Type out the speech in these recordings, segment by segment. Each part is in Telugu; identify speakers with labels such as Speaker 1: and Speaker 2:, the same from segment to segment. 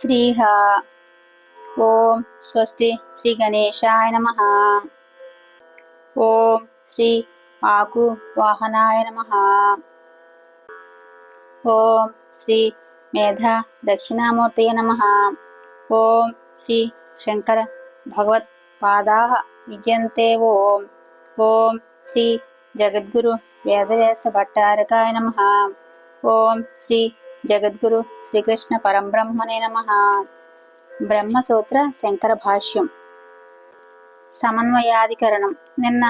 Speaker 1: శ్రీహ ఓం స్వస్తి శ్రీ గణేశాయ నమ ఓం శ్రీ ఆకు వాహనాయ నమ ఓం శ్రీ మేధ దక్షిణామూర్తయ నమ ఓం శ్రీ శంకర భగవత్ పాదా విజయంతే ఓం ఓం శ్రీ జగద్గురు వేదవ్యాస భట్టారకాయ నమ ఓం శ్రీ జగద్గురు శ్రీకృష్ణ పరంబ్రహ్మనే నమ. బ్రహ్మసూత్ర శంకర భాష్యం సమన్వయాధికరణం. నిన్న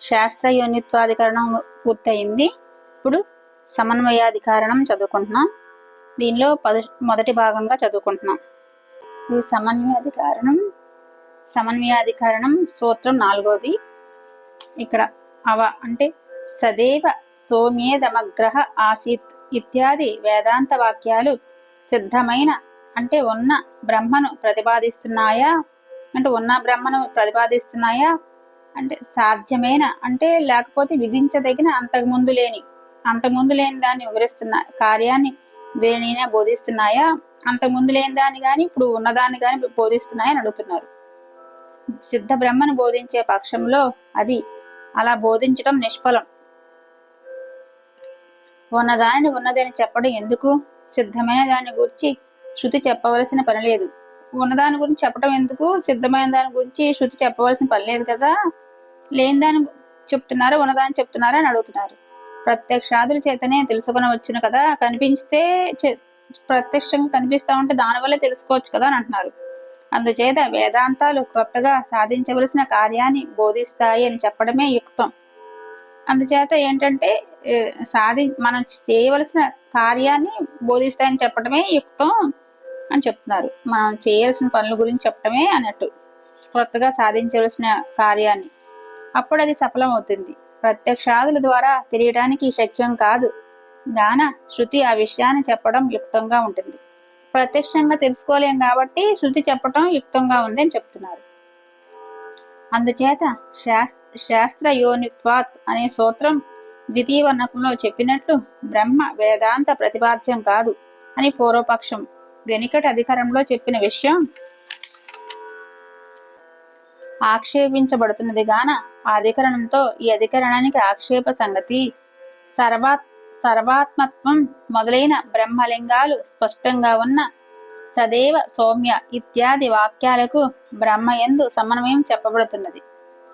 Speaker 1: శాస్త్ర యూనిత్వాధికరణం పూర్తయింది. ఇప్పుడు సమన్వయాధికరణం చదువుకుంటున్నాం. దీనిలో మొదటి భాగంగా చదువుకుంటున్నాం. ఈ సమన్వయాధికరణం సమన్వయాధికరణం సూత్రం నాలుగోది. ఇక్కడ అవ అంటే సదేవ సోమ్యేదమగ్రహ ఆసీత్. ఇత్యాది వేదాంత వాక్యాలు సిద్ధమైన అంటే ఉన్న బ్రహ్మను ప్రతిపాదిస్తున్నాయా? అంటే ఉన్న బ్రహ్మను ప్రతిపాదిస్తున్నాయా? అంటే సాధ్యమైన? అంటే లేకపోతే విధించదగిన అంతకుముందు లేని అంతకుముందు లేని దాన్ని వివరిస్తున్న కార్యాన్ని దేనినైనా బోధిస్తున్నాయా? అంతకుముందు లేని దాన్ని కానీ ఇప్పుడు ఉన్నదాన్ని కానీ బోధిస్తున్నాయని అడుగుతున్నారు. సిద్ధ బ్రహ్మను బోధించే పక్షంలో అది అలా బోధించడం నిష్ఫలం. ఉన్నదానిని ఉన్నదని చెప్పడం ఎందుకు? సిద్ధమైన దాని గురించి శృతి చెప్పవలసిన పని లేదు. ఉన్నదాని గురించి చెప్పడం ఎందుకు? సిద్ధమైన దాని గురించి శృతి చెప్పవలసిన పని లేదు కదా? లేని దాని చెప్తున్నారు? ఉన్నదాన్ని చెప్తున్నారా? అని అడుగుతున్నారు. ప్రత్యక్షాదుల చేతనే తెలుసుకొనవచ్చును కదా? కనిపిస్తే ప్రత్యక్షంగా కనిపిస్తా ఉంటే దానివల్లే తెలుసుకోవచ్చు కదా? అని అంటున్నారు. అందుచేత వేదాంతాలు క్రొత్తగా సాధించవలసిన కార్యాన్ని బోధిస్తాయి అని చెప్పడమే యుక్తం. అందుచేత ఏంటంటే సాధి మనం చేయవలసిన కార్యాన్ని బోధిస్తాయని చెప్పడమే యుక్తం అని చెప్తున్నారు. మనం చేయాల్సిన పనుల గురించి చెప్పడమే అన్నట్టు. కొత్తగా సాధించవలసిన కార్యాన్ని. అప్పుడు అది సఫలం అవుతుంది ప్రత్యక్షాదుల ద్వారా తెలియడానికి శక్యం కాదు. గాన శృతి ఆ విషయాన్ని చెప్పడం యుక్తంగా ఉంటుంది. ప్రత్యక్షంగా తెలుసుకోలేం కాబట్టి శృతి చెప్పడం యుక్తంగా ఉంది అని చెప్తున్నారు. అందుచేత శాస్త్ర యోనిత్వాత్ అనే సూత్రం ద్వితీయవర్ణకంలో చెప్పినట్లు బ్రహ్మ వేదాంత ప్రతిపాద్యం కాదు అని పూర్వపక్షం వెనుకటి అధికారంలో చెప్పిన విషయం ఆక్షేపించబడుతున్నది గాన ఆ అధికరణంతో ఈ అధికరణానికి ఆక్షేప సంగతి సర్వాత్ సర్వాత్మత్వం మొదలైన బ్రహ్మలింగాలు స్పష్టంగా ఉన్న సదేవ సౌమ్య ఇత్యాది వాక్యాలకు బ్రహ్మయందు సమన్వయం చెప్పబడుతున్నది.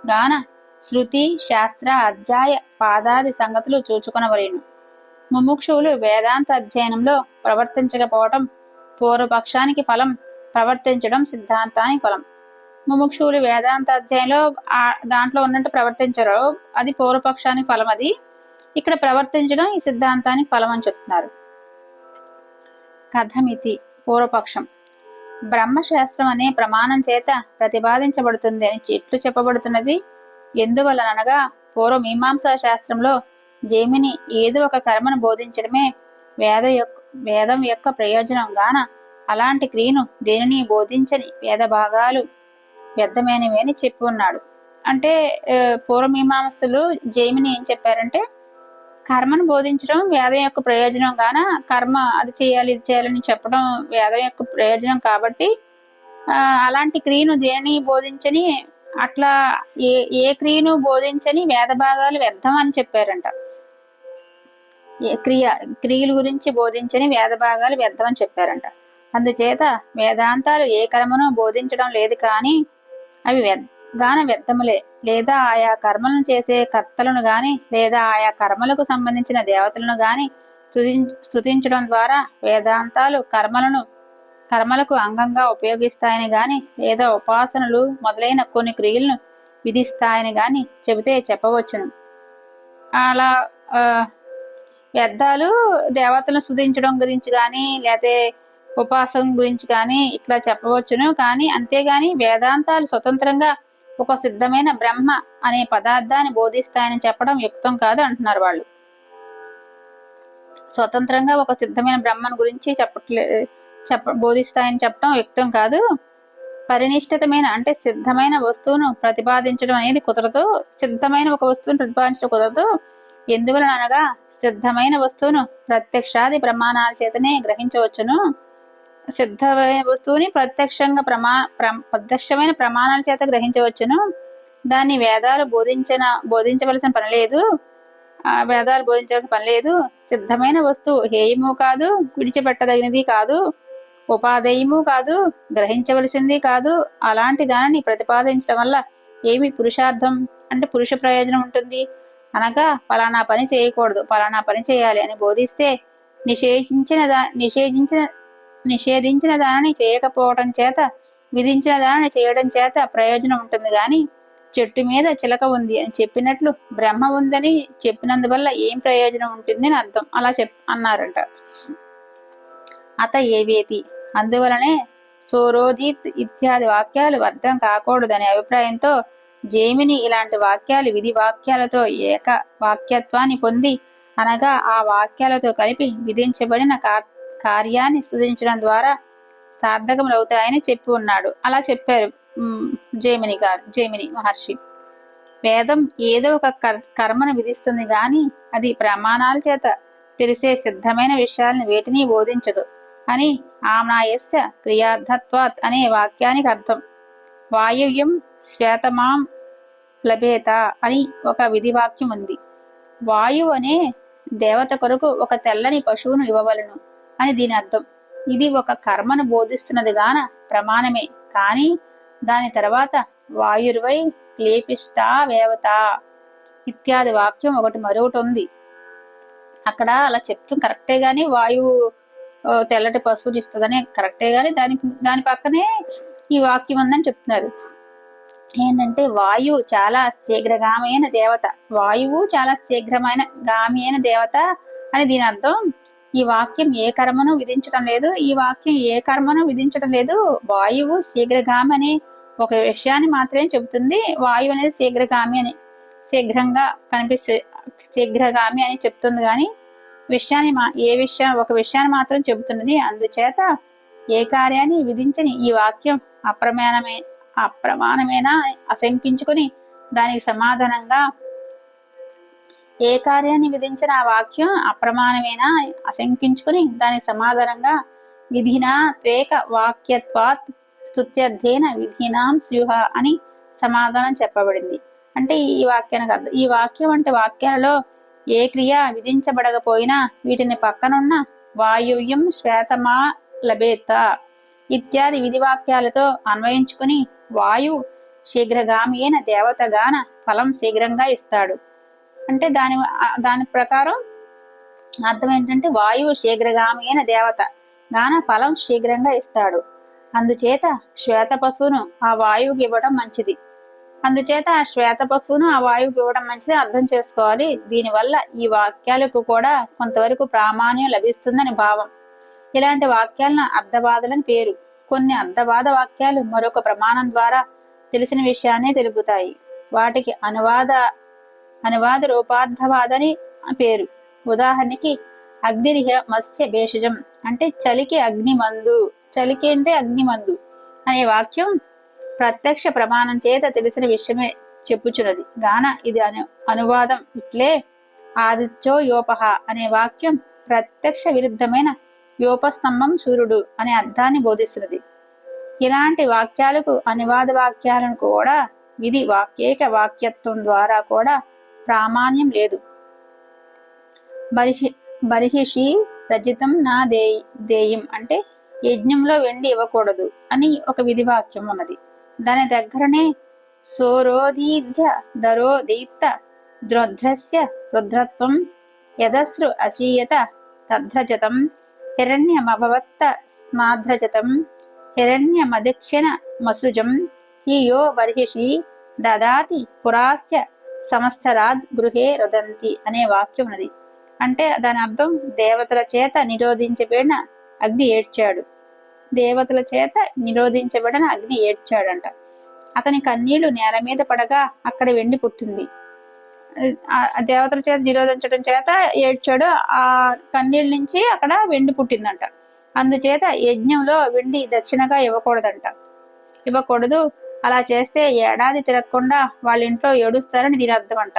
Speaker 1: గాన శృతి శాస్త్ర అధ్యాయ పాదాది సంగతులు చూచుకొనవలేను. ముముక్షువులు వేదాంత అధ్యయనంలో ప్రవర్తించకపోవటం పూర్వపక్షానికి ఫలం ప్రవర్తించడం సిద్ధాంతానికి ఫలం. ముముక్షువులు వేదాంత అధ్యాయంలో ఆ దాంట్లో ఉన్నట్టు ప్రవర్తించరు. అది పూర్వపక్షానికి ఫలం అది ఇక్కడ ప్రవర్తించడం ఈ సిద్ధాంతానికి ఫలం అని చెప్తున్నారు. కథమితి. పూర్వపక్షం. బ్రహ్మశాస్త్రం అనే ప్రమాణం చేత ప్రతిపాదించబడుతుంది అని చెట్లు చెప్పబడుతున్నది. ఎందువలనగా పూర్వ మీమాంసా శాస్త్రంలో జైమిని ఏదో ఒక కర్మను బోధించడమే వేద యొక్క వేదం యొక్క ప్రయోజనం గాన అలాంటి క్రియను దేనిని బోధించని వేద భాగాలు వ్యర్థమైనవి అని చెప్పి ఉన్నాడు. అంటే పూర్వమీమాంసులు పూర్వమీమాంసలు జైమిని ఏం చెప్పారంటే కర్మను బోధించడం వేదం యొక్క ప్రయోజనం గాన కర్మ అది చేయాలి ఇది చేయాలని చెప్పడం వేదం యొక్క ప్రయోజనం కాబట్టి అలాంటి క్రియను దేనిని బోధించని అట్లా ఏ ఏ క్రియను బోధించని వేద భాగాలు వ్యర్థం అని చెప్పారంట. ఏ క్రియ క్రియల గురించి బోధించని వేద భాగాలు వ్యర్థం అని చెప్పారంట. అందుచేత వేదాంతాలు ఏ కర్మను బోధించడం లేదు కానీ అవి వ్య గాన వ్యర్థములే. లేదా ఆయా కర్మలను చేసే కర్తలను గాని లేదా ఆయా కర్మలకు సంబంధించిన దేవతలను గాని స్థుతించడం ద్వారా వేదాంతాలు కర్మలను కర్మలకు అంగంగా ఉపయోగిస్తాయని గాని లేదా ఉపాసనలు మొదలైన కొన్ని క్రియలను విధిస్తాయని గాని చెబితే చెప్పవచ్చును. అలా వ్యర్థాలు దేవతలను స్థుతించడం గురించి కానీ లేదా ఉపాసన గురించి కానీ ఇట్లా చెప్పవచ్చును. కానీ అంతేగాని వేదాంతాలు స్వతంత్రంగా ఒక సిద్ధమైన బ్రహ్మ అనే పదార్థాన్ని బోధిస్తాయని చెప్పడం యుక్తం కాదు అంటున్నారు వాళ్ళు. స్వతంత్రంగా ఒక సిద్ధమైన బ్రహ్మను గురించి చెప్పట్లే చెప్ప బోధిస్తాయని చెప్పడం యుక్తం కాదు. పరినిష్ఠితమైన అంటే సిద్ధమైన వస్తువును ప్రతిపాదించడం అనేది కుదరదు. సిద్ధమైన ఒక వస్తువును ప్రతిపాదించడం కుదరదు. ఎందువలన అనగా సిద్ధమైన వస్తువును ప్రత్యక్షాది ప్రమాణాల చేతనే గ్రహించవచ్చును. సిద్ధమైన వస్తువుని ప్రత్యక్షంగా ప్రమా ప్ర- ప్రత్యక్షమైన ప్రమాణాల చేత గ్రహించవచ్చును. దాన్ని వేదాలు బోధించిన బోధించవలసిన పని లేదు. వేదాలు బోధించవలసిన పని లేదు. సిద్ధమైన వస్తువు హేయము కాదు విడిచిపెట్టదగినది కాదు. ఉపాధేయము కాదు గ్రహించవలసింది కాదు. అలాంటి దానిని ప్రతిపాదించడం వల్ల ఏమి పురుషార్థం? అంటే పురుష ప్రయోజనం ఉంటుంది. అనగా ఫలానా పని చేయకూడదు. ఫలానా పని చేయాలి అని బోధిస్తే నిషేధించిన దా నిషేధించిన నిషేధించిన దానిని చేయకపోవడం చేత విధించిన దానిని చేయడం చేత ప్రయోజనం ఉంటుంది గాని చెట్టు మీద చిలక ఉంది అని చెప్పినట్లు బ్రహ్మ ఉందని చెప్పినందువల్ల ఏం ప్రయోజనం ఉంటుంది అని అర్థం. అలా చెప్ అన్నారంట. అత ఏవేతి? అందువలనే సోరోదీత్ ఇత్యాది వాక్యాలు అర్థం కాకూడదనే అభిప్రాయంతో జేమిని ఇలాంటి వాక్యాలు విధి వాక్యాలతో ఏక వాక్యత్వాన్ని పొంది అనగా ఆ వాక్యాలతో కలిపి విధించబడిన కా- కార్యాన్ని స్థుతించడం ద్వారా సార్థకములవుతాయని చెప్పి ఉన్నాడు. అలా చెప్పారు జైమిని జేమిని గారు జేమిని మహర్షి. వేదం ఏదో ఒక కర్- కర్మను విధిస్తుంది గాని అది ప్రమాణాల చేత తెలిసే సిద్ధమైన విషయాలను వేటిని బోధించదు అని ఆమ్నాయస్య క్రియార్థత్వాత్ అనే వాక్యానికి అర్థం. వాయువ్యం శ్వేతమాం లభేత అని ఒక విధి వాక్యం ఉంది వాయువు అనే దేవత కొరకు ఒక తెల్లని పశువును ఇవ్వవలను. అని దీని అర్థం. ఇది ఒక కర్మను బోధిస్తున్నది గాన ప్రమాణమే. కానీ దాని తర్వాత వాయుర్వై లేపిష్టా వేవత ఇత్యాది వాక్యం ఒకటి మరొకటి ఉంది అక్కడ అలా చెప్తూ కరెక్టే గాని వాయువు తెల్లటి పశువులు ఇస్తుందని కరెక్టే గాని దానికి దాని పక్కనే ఈ వాక్యం ఉందని చెప్తున్నారు. ఏంటంటే వాయువు చాలా శీఘ్రగామైన దేవత. వాయువు చాలా శీఘ్రమైన గామి అయిన దేవత అని దీని అర్థం. ఈ వాక్యం ఏ కర్మను విధించడం లేదు ఈ వాక్యం ఏ కర్మను విధించడం లేదు. వాయువు శీఘ్రగామి అనే ఒక విషయాన్ని మాత్రమే చెబుతుంది. వాయువు అనేది శీఘ్రగామి అని శీఘ్రంగా కనిపిస్తే శీఘ్రగామి అని చెప్తుంది కానీ విషయాన్ని మా ఏ విషయం ఒక విషయాన్ని మాత్రం చెబుతున్నది. అందుచేత ఏ కార్యాన్ని విధించని ఈ వాక్యం అప్రమాణమే అప్రమాణమేనా అశంకించుకుని దానికి సమాధానంగా ఏ కార్యాన్ని విధించిన ఆ వాక్యం అప్రమాణమేనా? అశంకించుకుని దానికి సమాధానంగా విధినా త్వేక వాక్యత్వాత్ స్తుత్యర్థేన విధినాం స్యూహ అని సమాధానం చెప్పబడింది. అంటే ఈ వాక్యానికి అర్థం ఈ వాక్యం అంటే వాక్యాలలో ఏ క్రియ విధించబడకపోయినా వీటిని పక్కనున్న వాయువ్యం శ్వేతమా లభేత ఇత్యాది విధి వాక్యాలతో అన్వయించుకుని వాయు శీఘ్రగామి అయిన దేవతగాన ఫలం శీఘ్రంగా ఇస్తాడు. అంటే దాని దాని ప్రకారం అర్థం ఏంటంటే వాయువు శీఘ్రగామి అయిన దేవత. గాన ఫలం శీఘ్రంగా ఇస్తాడు. అందుచేత శ్వేత పశువును ఆ వాయువుకి ఇవ్వడం మంచిది. అందుచేత ఆ శ్వేత పశువును ఆ వాయువుకి ఇవ్వడం మంచిది. అర్థం చేసుకోవాలి. దీనివల్ల ఈ వాక్యాలకు కూడా కొంతవరకు ప్రామాణ్యం లభిస్తుందని భావం. ఇలాంటి వాక్యాలను అర్ధబాధలని పేరు. కొన్ని అర్ధబాధ వాక్యాలు మరొక ప్రమాణం ద్వారా తెలిసిన విషయాన్ని తెలుపుతాయి. వాటికి అనువాద అనువాద రూపార్థవాదని పేరు. ఉదాహరణకి అగ్నిరిహ మత్స్య భేషజం అంటే చలికి అగ్ని మందు చలికి అంటే అగ్ని మందు అనే వాక్యం ప్రత్యక్ష ప్రమాణం చేత తెలిసిన విషయమే చెప్పుచున్నది. గాన ఇది అను అనువాదం ఇట్లే ఆదిత్యో యోపహ అనే వాక్యం ప్రత్యక్ష విరుద్ధమైన యోపస్తంభం సూర్యుడు అనే అర్థాన్ని బోధిస్తున్నది. ఇలాంటి వాక్యాలకు అనువాద వాక్యాలను కూడా విధి వాక్యేక వాక్యత్వం ద్వారా కూడా ప్రామాణ్యం లేదు. బరిహి బరిహిషి రజితం నా దే దేయం అంటే యజ్ఞంలో వెండి ఇవ్వకూడదు అని ఒక విధి వాక్యం ఉన్నది. దాని దగ్గరనే సోరోధీధ్య దరోదీత్త ద్రోధ్రస్య రుద్రత్వం యదస్రు అచీయత తద్రజతం హిరణ్యమభవత్త స్మాధ్రజతం హిరణ్యమదిక్షణ మసృజం ఈ యో బర్హిషి దదాతి పురాస్య సంవత్సరాద్ గృహే రుదంతి అనే వాక్యం ఉన్నది అంటే దాని అర్థం దేవతల చేత నిరోధించబడిన అగ్ని ఏడ్చాడు. దేవతల చేత నిరోధించబడిన అగ్ని ఏడ్చాడంట. అతని కన్నీళ్ళు నేల మీద పడగా అక్కడ వెండి పుట్టింది. ఆ దేవతల చేత నిరోధించడం చేత ఏడ్చాడు. ఆ కన్నీళ్ళ నుంచి అక్కడ వెండి పుట్టిందంట. అందుచేత యజ్ఞంలో వెండి దక్షిణగా ఇవ్వకూడదంట. ఇవ్వకూడదు. అలా చేస్తే ఏడాది తిరగకుండా వాళ్ళ ఇంట్లో ఏడుస్తారని దీని అర్థం అంట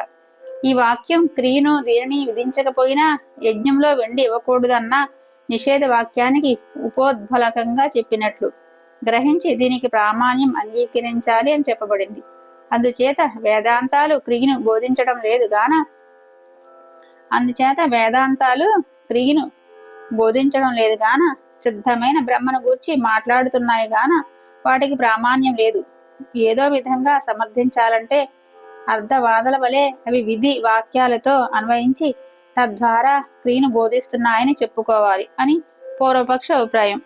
Speaker 1: ఈ వాక్యం క్రియను దీనిని విధించకపోయినా యజ్ఞంలో వెండి ఇవ్వకూడదన్న నిషేధ వాక్యానికి ఉపోద్బలకంగా చెప్పినట్లు. గ్రహించి దీనికి ప్రామాణ్యం అంగీకరించాలి అని చెప్పబడింది. అందుచేత వేదాంతాలు క్రియను బోధించడం లేదు గాన అందుచేత వేదాంతాలు క్రియను బోధించడం లేదు గాన సిద్ధమైన బ్రహ్మను గూర్చి మాట్లాడుతున్నాయి గాన వాటికి ప్రామాణ్యం లేదు. ఏదో విధంగా సమర్థించాలంటే అర్ధవాదల వలె అవి విధి వాక్యాలతో అన్వయించి తద్వారా క్రియను బోధిస్తున్నాయని చెప్పుకోవాలి అని పూర్వపక్ష అభిప్రాయం.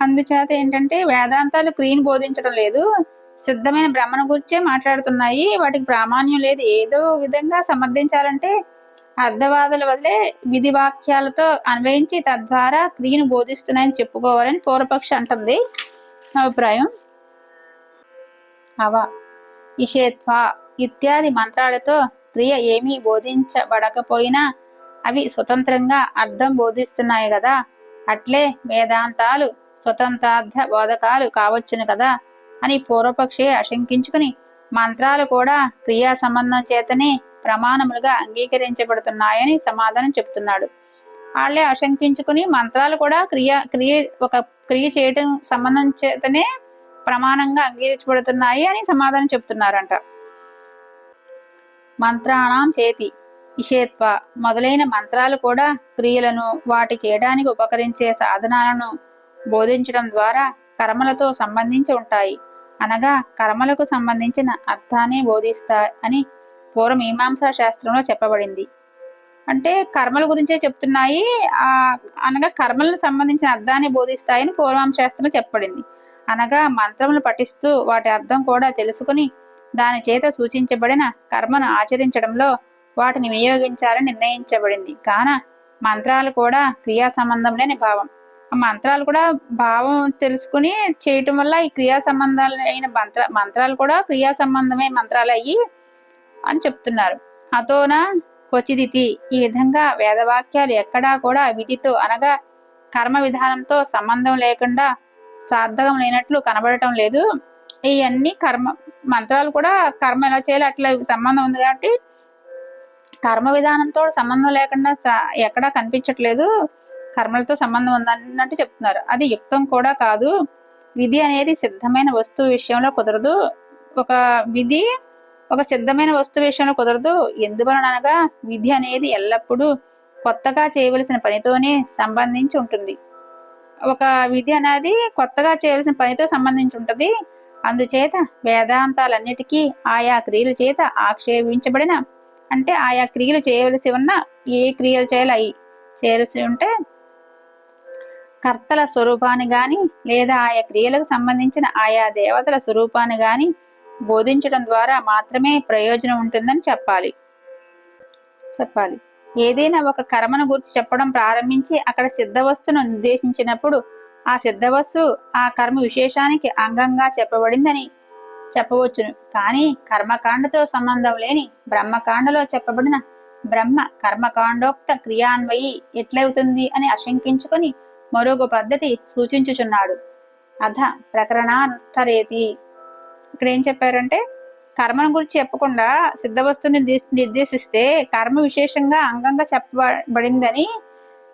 Speaker 1: అందుచేత ఏంటంటే వేదాంతాలు క్రియను బోధించడం లేదు సిద్ధమైన బ్రహ్మను గురించే మాట్లాడుతున్నాయి వాటికి ప్రామాణ్యం లేదు. ఏదో విధంగా సమర్థించాలంటే అర్ధవాదుల వదిలే విధి వాక్యాలతో అన్వయించి తద్వారా క్రియను బోధిస్తున్నాయని చెప్పుకోవాలని పూర్వపక్ష అంటుంది. అభిప్రాయం. అవ ఇషేత్వ ఇత్యాది మంత్రాలతో క్రియ ఏమీ బోధించబడకపోయినా అవి స్వతంత్రంగా అర్థం బోధిస్తున్నాయి కదా. అట్లే వేదాంతాలు స్వతంత్రార్థ బోధకాలు కావచ్చును కదా అని పూర్వపక్షి ఆశంకించుకుని మంత్రాలు కూడా క్రియా సంబంధం చేతనే ప్రమాణములుగా అంగీకరించబడుతున్నాయని సమాధానం చెప్తున్నాడు. వాళ్ళే ఆశంకించుకుని మంత్రాలు కూడా క్రియ క్రియ ఒక క్రియ చేయటం సంబంధం చేతనే ప్రమాణంగా అంగీకరించబడుతున్నాయి అని సమాధానం చెప్తున్నారంట. మంత్రాణం చేతి ఇషేత్వ మొదలైన మంత్రాలు కూడా క్రియలను వాటి చేయడానికి ఉపకరించే సాధనాలను బోధించడం ద్వారా కర్మలతో సంబంధించి ఉంటాయి. అనగా కర్మలకు సంబంధించిన అర్థాన్ని బోధిస్తా అని పూర్వమీమాంసా శాస్త్రంలో చెప్పబడింది. అంటే కర్మల గురించే చెప్తున్నాయి. ఆ అనగా కర్మలకు సంబంధించిన అర్థాన్ని బోధిస్తాయని పూర్వాంశాస్త్రంలో చెప్పబడింది. అనగా మంత్రములు పఠిస్తూ వాటి అర్థం కూడా తెలుసుకుని దాని చేత సూచించబడిన కర్మను ఆచరించడంలో వాటిని వినియోగించాలని నిర్ణయించబడింది. కాన మంత్రాలు కూడా క్రియా సంబంధం లేని భావం. ఆ మంత్రాలు కూడా భావం తెలుసుకుని చేయటం వల్ల ఈ క్రియా సంబంధాలైన మంత్ర మంత్రాలు కూడా క్రియా సంబంధమే మంత్రాలు అయ్యి అని చెప్తున్నారు. అతోన క్వచిదితి. ఈ విధంగా వేదవాక్యాలు ఎక్కడా కూడా విధితో అనగా కర్మ విధానంతో సంబంధం లేకుండా సార్థకం లేనట్లు కనబడటం లేదు. ఇవన్నీ కర్మ మంత్రాలు కూడా కర్మ ఎలా చేయాలి అట్లా సంబంధం ఉంది కాబట్టి కర్మ విధానంతో సంబంధం లేకుండా ఎక్కడా కనిపించట్లేదు. కర్మలతో సంబంధం ఉందన్నట్టు చెప్తున్నారు. అది యుక్తం కూడా కాదు. విధి అనేది సిద్ధమైన వస్తువు విషయంలో కుదరదు. ఒక విధి ఒక సిద్ధమైన వస్తువు విషయంలో కుదరదు. ఎందువలనగా విధి అనేది ఎల్లప్పుడూ కొత్తగా చేయవలసిన పనితోనే సంబంధించి ఉంటుంది. ఒక విధి అనేది కొత్తగా చేయవలసిన పనితో సంబంధించి ఉంటుంది. అందుచేత వేదాంతాలన్నిటికీ ఆయా క్రియల చేత ఆక్షేపించబడిన అంటే ఆయా క్రియలు చేయవలసి ఉన్న ఏ క్రియలు చేయాలి అయి చేయవలసి ఉంటే కర్తల స్వరూపాన్ని గాని లేదా ఆయా క్రియలకు సంబంధించిన ఆయా దేవతల స్వరూపాన్ని గాని బోధించడం ద్వారా మాత్రమే ప్రయోజనం ఉంటుందని చెప్పాలి. చెప్పాలి. ఏదైనా ఒక కర్మను గురించి చెప్పడం ప్రారంభించి అక్కడ సిద్ధవస్తును నిర్దేశించినప్పుడు ఆ సిద్ధవస్తు ఆ కర్మ విశేషానికి అంగంగా చెప్పబడిందని చెప్పవచ్చును. కానీ కర్మకాండతో సంబంధం లేని బ్రహ్మకాండలో చెప్పబడిన బ్రహ్మ కర్మకాండోక్త క్రియాన్వయి ఎట్లవుతుంది అని ఆశంకించుకుని మరొక పద్ధతి సూచించుచున్నాడు. అధ ప్రకరణాంతరేతి. ఇక్కడ ఏం చెప్పారంటే కర్మను గురించి చెప్పకుండా సిద్ధవస్తుని నిర్దేశిస్తే కర్మ విశేషంగా అంగంగా చెప్పబడిందని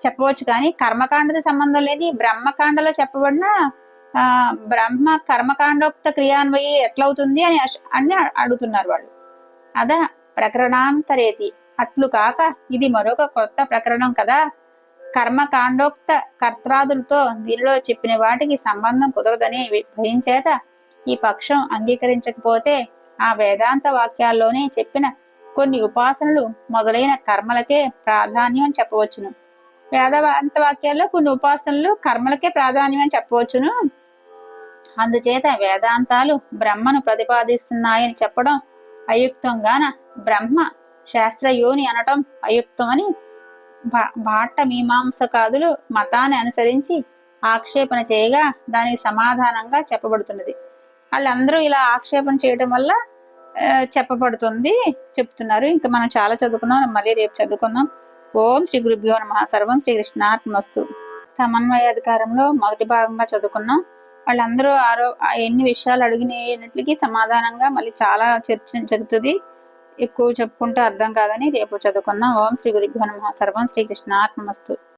Speaker 1: చెప్పవచ్చు. కానీ కర్మకాండతో సంబంధం లేని బ్రహ్మకాండలో చెప్పబడిన ఆ బ్రహ్మ కర్మకాండోక్త క్రియాన్వయి ఎట్లవుతుంది అని అని అడుగుతున్నారు వాళ్ళు. అద ప్రకరణాంతరేతి. అట్లు కాక ఇది మరొక కొత్త ప్రకరణం కదా. కర్మకాండోక్త కర్త్రాదులతో దీనిలో చెప్పిన వాటికి సంబంధం కుదరదని భయం చేత ఈ పక్షం అంగీకరించకపోతే ఆ వేదాంత వాక్యాల్లోనే చెప్పిన కొన్ని ఉపాసనలు మొదలైన కర్మలకే ప్రాధాన్యం చెప్పవచ్చును. వేదాంత వాక్యాల్లో కొన్ని ఉపాసనలు కర్మలకే ప్రాధాన్యం అని చెప్పవచ్చును. అందుచేత వేదాంతాలు బ్రహ్మను ప్రతిపాదిస్తున్నాయని చెప్పడం అయుక్తంగాన బ్రహ్మ శాస్త్రయోని అనటం అయుక్తమని భాట్ట మీమాంసకాదులు మతాన్ని అనుసరించి ఆక్షేపణ చేయగా దానికి సమాధానంగా చెప్పబడుతున్నది. వాళ్ళందరూ ఇలా ఆక్షేపణ చేయడం వల్ల చెప్పబడుతుంది చెప్తున్నారు. ఇంకా మనం చాలా చదువుకున్నాం మళ్ళీ రేపు చదువుకుందాం. ఓం శ్రీ గురుభ్యో నమ. సర్వం శ్రీ కృష్ణాత్మస్తు సమన్వయ అధికారంలో మొదటి భాగంగా చదువుకున్నాం. వాళ్ళందరూ ఆరో ఎన్ని విషయాలు అడిగినట్లకి సమాధానంగా మళ్ళీ చాలా చర్చ జరుగుతుంది. ఎక్కువ చెప్పుకుంటే అర్థం కాదని రేపు చదువుకుందాం. ఓం శ్రీ గురుభ్యో నమ. సర్వం శ్రీకృష్ణాత్మస్తు